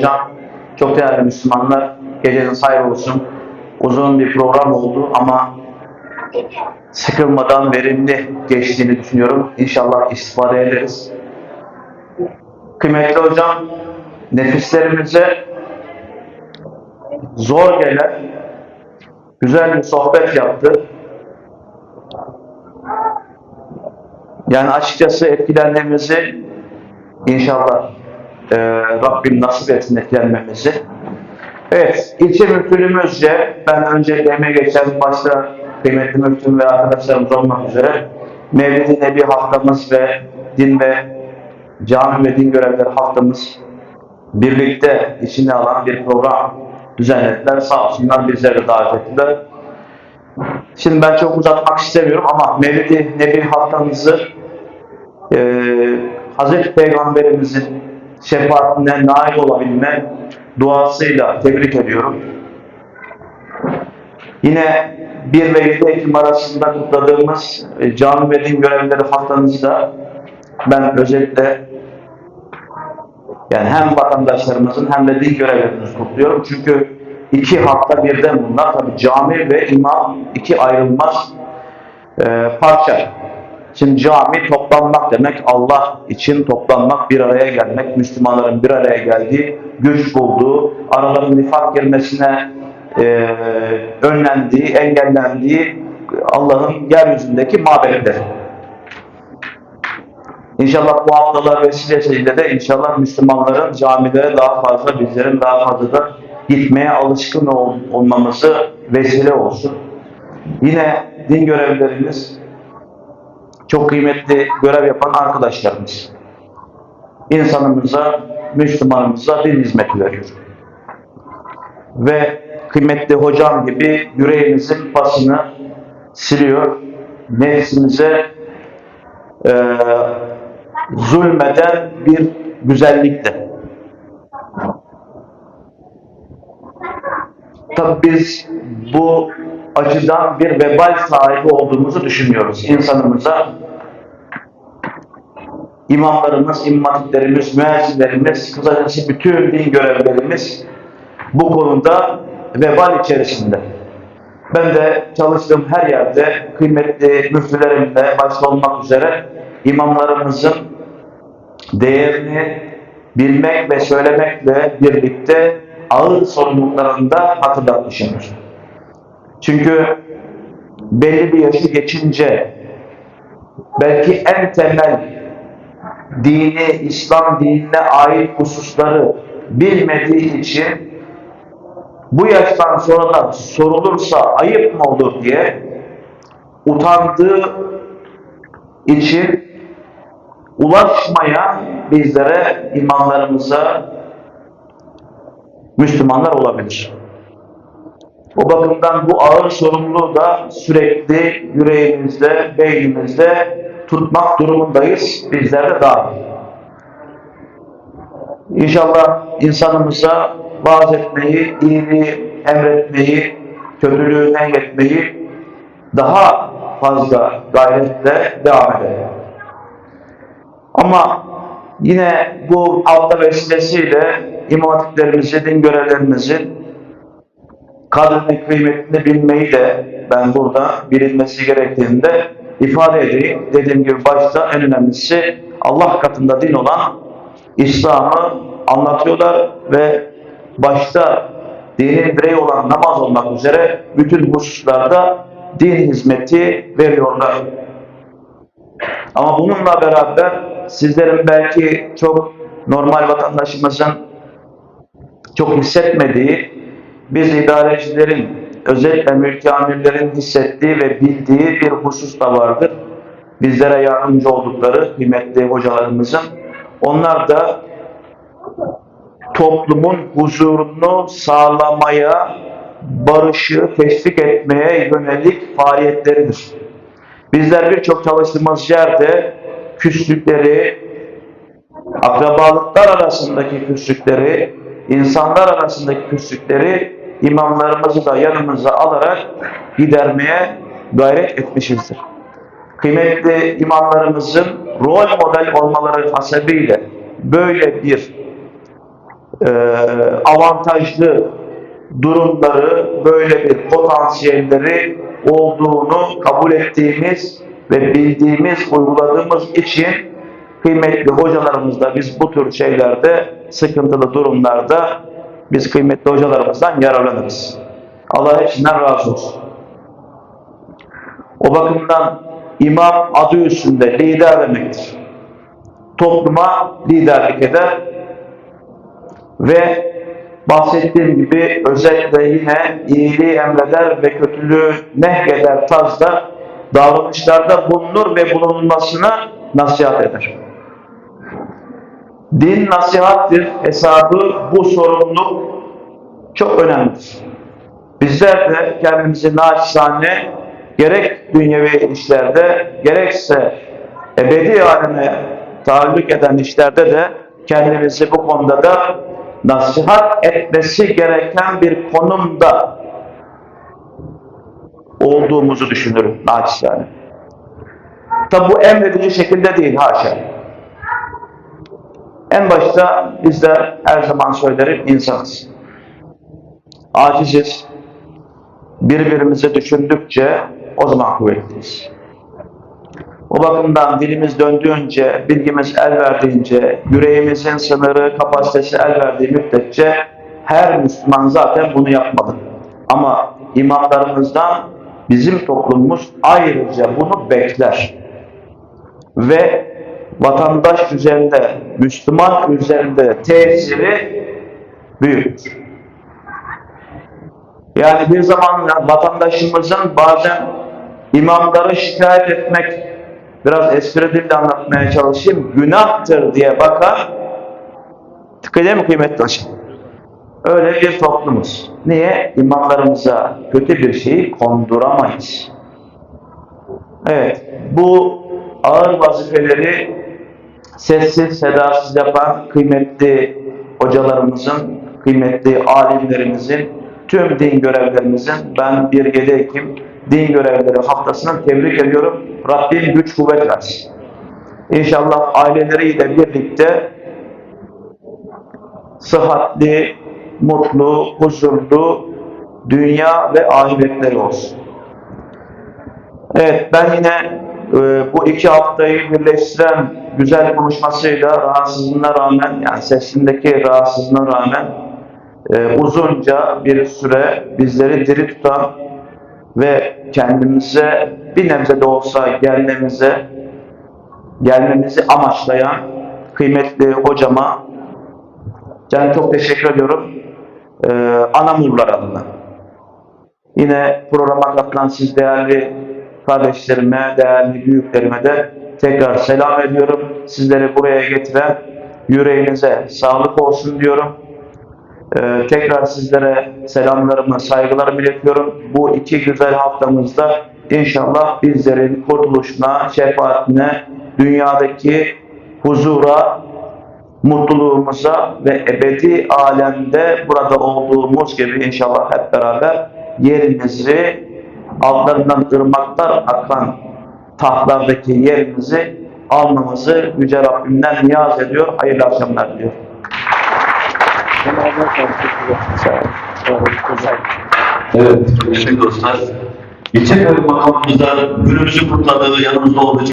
hocam, çok değerli Müslümanlar, geceniz hayır olsun. Uzun bir program oldu ama sıkılmadan verimli geçtiğini düşünüyorum. İnşallah istifade ederiz. Kıymetli hocam, nefislerimize zor gelen güzel bir sohbet yaptı. Yani açıkçası etkilendiğimizi inşallah e, Rabbim nasip etsin etkilenmemizi. Evet, ilçe müftülüğümüzce ben önce emeğe geçen başta kıymetli müftüm ve arkadaşlarımız olmak üzere Mevlid-i Nebi haftamız ve din ve cami ve din görevleri haftamız birlikte içine alan bir program düzenlediler. Sağ olsunlar bizleri davet ettiler. Şimdi ben çok uzatmak istemiyorum ama Mevlid-i Nebi haftamızı e, Hazreti Peygamberimizin şefaatine nail olabilme duasıyla tebrik ediyorum. Yine 1 ve 7 Ekim arasında kutladığımız e, cami ve din görevlileri haftamızı da ben özellikle yani hem vatandaşlarımızın hem de din görevlilerimizi kutluyorum. Çünkü iki hafta birden bunlar. Tabi cami ve imam iki ayrılmaz e, parça. Şimdi cami toplanmak demek, Allah için toplanmak, bir araya gelmek, Müslümanların bir araya geldiği, güç bulduğu, araların nifak girmesine e, önlendiği, engellendiği Allah'ın yeryüzündeki mabedidir. İnşallah bu haftalar vesilesiyle de inşallah Müslümanların camilere daha fazla, bizlerin daha fazla da gitmeye alışkın ol, olmamızı vesile olsun. Yine din görevlilerimiz çok kıymetli görev yapan arkadaşlarımız. İnsanımıza, Müslümanımıza din hizmeti veriyor. Ve kıymetli hocam gibi yüreğimizin pasını siliyor. Nefsimize e, zulmeden bir güzellikte. Tabi biz bu açıdan bir vebal sahibi olduğumuzu düşünüyoruz. İnsanımıza imamlarımız, immatiplerimiz, müezzinlerimiz, kısacası bütün din görevlerimiz bu konuda vebal içerisinde. Ben de çalıştığım her yerde kıymetli müftülerimle başta olmak üzere imamlarımızın değerini bilmek ve söylemekle birlikte ağır sorumluluklarını da hatırlatmışımdır. Çünkü belli bir yaşı geçince belki en temel dini, İslam dinine ait hususları bilmediği için bu yaştan sonra da sorulursa ayıp mı olur diye utandığı için ulaşmaya bizlere, imamlarımıza Müslümanlar olabilir. O bakımdan bu ağır sorumluluğu da sürekli yüreğimizde, beynimizde tutmak durumundayız. Bizler de dahil. İnşallah insanımıza vaaz etmeyi, iyiliği emretmeyi, kötülüğü nehyetmeyi daha fazla gayretle devam edelim. Ama yine bu hafta vesilesiyle imam hatiplerimizi, din görevlerimizin kadrini kıymetini bilmeyi de ben burada bilinmesi gerektiğini de ifade edeyim. Dediğim gibi başta en önemlisi Allah katında din olan İslam'ı anlatıyorlar ve başta dinin direği olan namaz olmak üzere bütün hususlarda din hizmeti veriyorlar. Ama bununla beraber sizlerin belki çok normal vatandaşımızın çok hissetmediği, biz idarecilerin, özellikle mülki amirlerin hissettiği ve bildiği bir husus da vardır. Bizlere yardımcı oldukları kıymetli hocalarımızın. Onlar da toplumun huzurunu sağlamaya, barışı teşvik etmeye yönelik faaliyetleridir. Bizler birçok çalıştığımız yerde küslükleri, akrabalıklar arasındaki küslükleri, insanlar arasındaki küslükleri imamlarımızı da yanımıza alarak gidermeye gayret etmişizdir. Kıymetli imamlarımızın rol model olmaları hasebiyle böyle bir e, avantajlı durumları, böyle bir potansiyelleri olduğunu kabul ettiğimiz ve bildiğimiz, uyguladığımız için kıymetli hocalarımızla biz bu tür şeylerde, sıkıntılı durumlarda biz kıymetli hocalarımızdan yararlanırız. Allah hepsinden razı olsun. O bakımdan imam adı üstünde lider demektir. Topluma liderlik eder ve bahsettiğim gibi özellikle yine iyiliği emreder ve kötülüğü nehyeder tarzda davranışlarda bulunur ve bulunmasına nasihat eder. Din nasihattir hesabı bu sorumluluk çok önemlidir. Bizler de kendimizi naçizane gerek dünyevi işlerde gerekse ebedi aleme taalluk eden işlerde de kendimizi bu konuda da nasihat etmesi gereken bir konumda olduğumuzu düşünürüm naçizane. Tabi bu emredici şekilde değil haşa. En başta bizler her zaman söylerim insanız. Aciziz. Birbirimizi düşündükçe o zaman kuvvetliyiz. O bakımdan dilimiz döndüğünce, bilgimiz el verdiğince, yüreğimizin sınırı, kapasitesi el verdiği müddetçe her Müslüman zaten bunu yapmalı. Ama imamlarımızdan bizim toplumumuz ayrıca bunu bekler. Ve vatandaş üzerinde, Müslüman üzerinde tesiri büyüktür. Yani bir zamanlar vatandaşımızın bazen imamları şikayet etmek, biraz espri dille anlatmaya çalışayım, günahtır diye bakar, tıkayla mı kıymetli hocam? Öyle bir toplumuz. Niye? İmamlarımıza kötü bir şeyi konduramayız. Evet, bu ağır vazifeleri sessiz, sedasız yapan kıymetli hocalarımızın, kıymetli alimlerimizin, tüm din görevlerimizin ben 1-7 Ekim din görevleri haftasını tebrik ediyorum. Rabbim güç kuvvet versin. İnşallah aileleriyle birlikte sıhhatli, mutlu, huzurlu dünya ve ahiretleri olsun. Evet ben yine e, bu iki haftayı birleştiren güzel konuşmasıyla rahatsızlığına rağmen yani sesindeki rahatsızlığına rağmen e, uzunca bir süre bizleri diri tutan ve kendimize bir nebze de olsa gelmemize gelmemizi amaçlayan kıymetli hocama can çok teşekkür ediyorum. E, Anamurlar adına. Yine programa katılan siz değerli kardeşlerime, değerli büyüklerime de tekrar selam ediyorum. Sizleri buraya getiren yüreğinize sağlık olsun diyorum. Ee, tekrar sizlere selamlarımı, saygılarımı iletiyorum. Bu iki güzel haftamızda inşallah bizlerin kurtuluşuna, şefaatine, dünyadaki huzura, mutluluğumuza ve ebedi alemde burada olduğumuz gibi inşallah hep beraber yerimizi altlarından ırmaklar akan tahtlardaki yerimizi almamızı Yüce Rabbimden niyaz ediyor. Hayırlı akşamlar diyor. Evet, sevgili dostlar. Geçen makamımızda günümüzü kutladığı yanımızda olduğu için